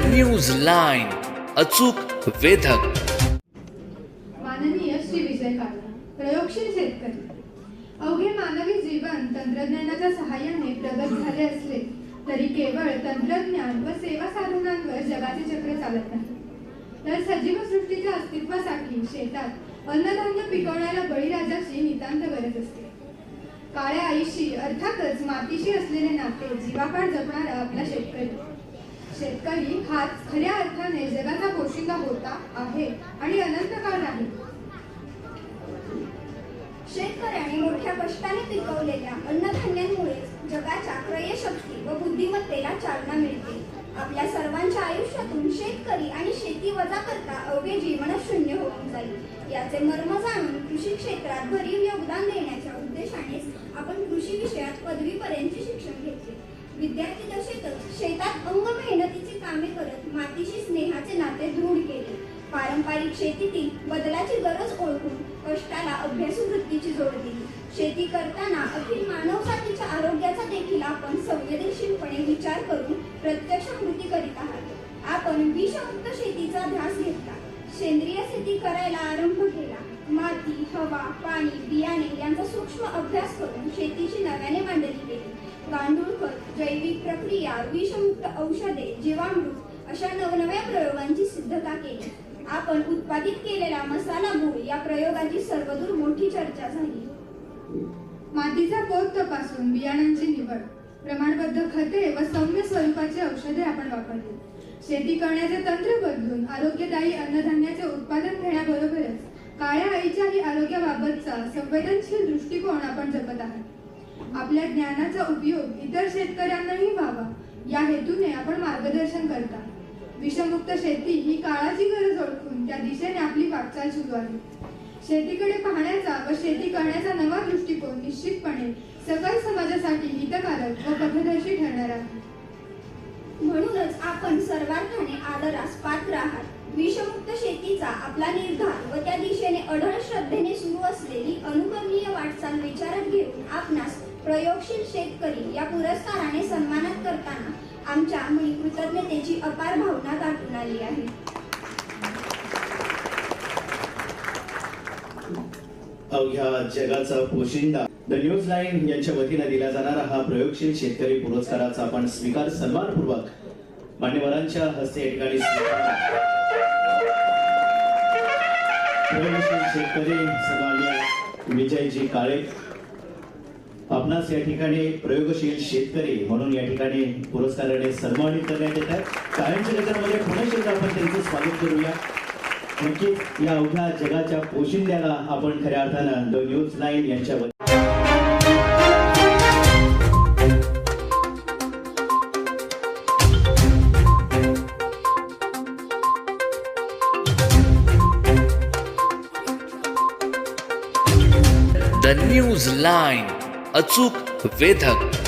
News line अचूक वेधक. माननीय श्री विजय काळा प्रयोगशील शेतकरी अवघे मानवी जीवन तंत्रज्ञानाच्या सहाय्याने प्रगत झाले असले तरी केवळ तंत्रज्ञान व सेवा साधनांवर जगाचे चक्र चालत नाही. तर सजीव सृष्टीच्या अस्तित्वासाठी शेतात अन्नधान्य पिकवण्याला बळीराजाची नितांत गरज असते. काळ्या आईशी अर्थातच मातीशी असलेले नाते जीवापाड जपणारा आपला शेतकरी. शेतकरी हाच खऱ्या अर्थाने जगाचा पोशिंदा होता आहे आणि अनंत काळ आहे शेतकऱ्याने मोठ्या कष्टाने पिकवलेल्या अन्नधान्यांमुळे जगाच्या क्रयशक्ती व बुद्धिमत्तेला चालना मिळते. आपल्या सर्वांच्या आयुष्यातून शेतकरी आणि शेती वजा करता अवघे जीवन शून्य होऊन जाईल. याचे मर्म जाणून कृषी क्षेत्रात भरीव योगदान देण्याच्या उद्देशानेच आपण कृषी विषयात पदवीपर्यंतचे शिक्षण घेतले. विद्यार्थी दशेतच शेतात अंग मेहनतीची कामे करत मातीशी स्नेहाचे नाते दृढ केले. पारंपरिक शेतीतील बदलाची गरज ओळखून कष्टाला अभ्यासू वृत्तीची जोड दिली. शेती करताना अखिल मानवजातीच्या आरोग्याचा देखील आपण संवेदनशीलपणे विचार करून प्रत्यक्ष कृती करीत आहात. आपण विषमुक्त शेतीचा ध्यास घेतला. सेंद्रिय शेती करायला आरंभ केला. माती हवा पाणी बियाणे यांचा सूक्ष्म अभ्यास करून शेतीची नव्याने मांडली गेली. गांडूळ खत जैविक प्रक्रिया विषमुक्त औषधे जीवामृत अशा नवनव्या प्रयोगांची सिद्धता केली. आपण उत्पादित केलेला मसाला गुळ या प्रयोगाची सर्वदूर मोठी चर्चा झाली. मातीचा पोत तपासून बियाणांची निवड प्रमाणबद्ध खते व सौम्य स्वरूपाचे औषधे आपण वापरली. शेती करण्याचे तंत्र बदलून आरोग्यदायी अन्नधान्याचे उत्पादन घेण्याबरोबरच काळ्या आईच्याही आरोग्याबाबतचा संवेदनशील दृष्टिकोन आपण जपत आहात. आपल्या ज्ञानाचा उपयोग इतर शेतकऱ्यांनाही व्हावा. या हेतूने आपण मार्गदर्शन करता. विषमुक्त शेती ही काळाची गरज ओळखून त्या दिशेने आपली वाटचाल सुरू आहे. शेतीकडे पाहण्याचा व शेती करण्याचा नवा दृष्टिकोन निश्चितपणे सकल समाजासाठी हितकारक व पथदर्शी ठरणार आहे. म्हणूनच आपण सर्वार्थाने आदरास पात्र आहात. विषमुक्त शेतीचा आपला निर्धार व त्या दिशेने अढळ श्रद्धेने सुरू असलेली अनुकरणीय वाटचाल विचारात घेऊन आपणास प्रयोगशील शेतकरी या पुरस्काराने सन्मानित करताना आमच्या मनी कृतज्ञतेची अपार भावना दाटून आली आहे. अवघ्या जगाचा पोशिंदा. द न्यूज लाईन यांच्या वतीने दिला जाणारा हा प्रयोगशील शेतकरी पुरस्काराचा आपण स्वीकार सन्मानपूर्वक मान्यवरांच्या हस्ते या ठिकाणी प्रयोगशील शेतकरी सन्मान्य विजयजी काळे आपणास या ठिकाणी प्रयोगशील शेतकरी म्हणून या ठिकाणी पुरस्काराने सन्मानित करण्यात येत आहे कायमच्या गटामध्ये पुन्हा आपण त्यांचं स्वागत करूया. नक्कीच या अवघ्या जगाच्या पोशिंद्याला आपण खऱ्या अर्थानं द न्यूज लाईन यांच्या The द न्यूज लाईन अचूक वेधक.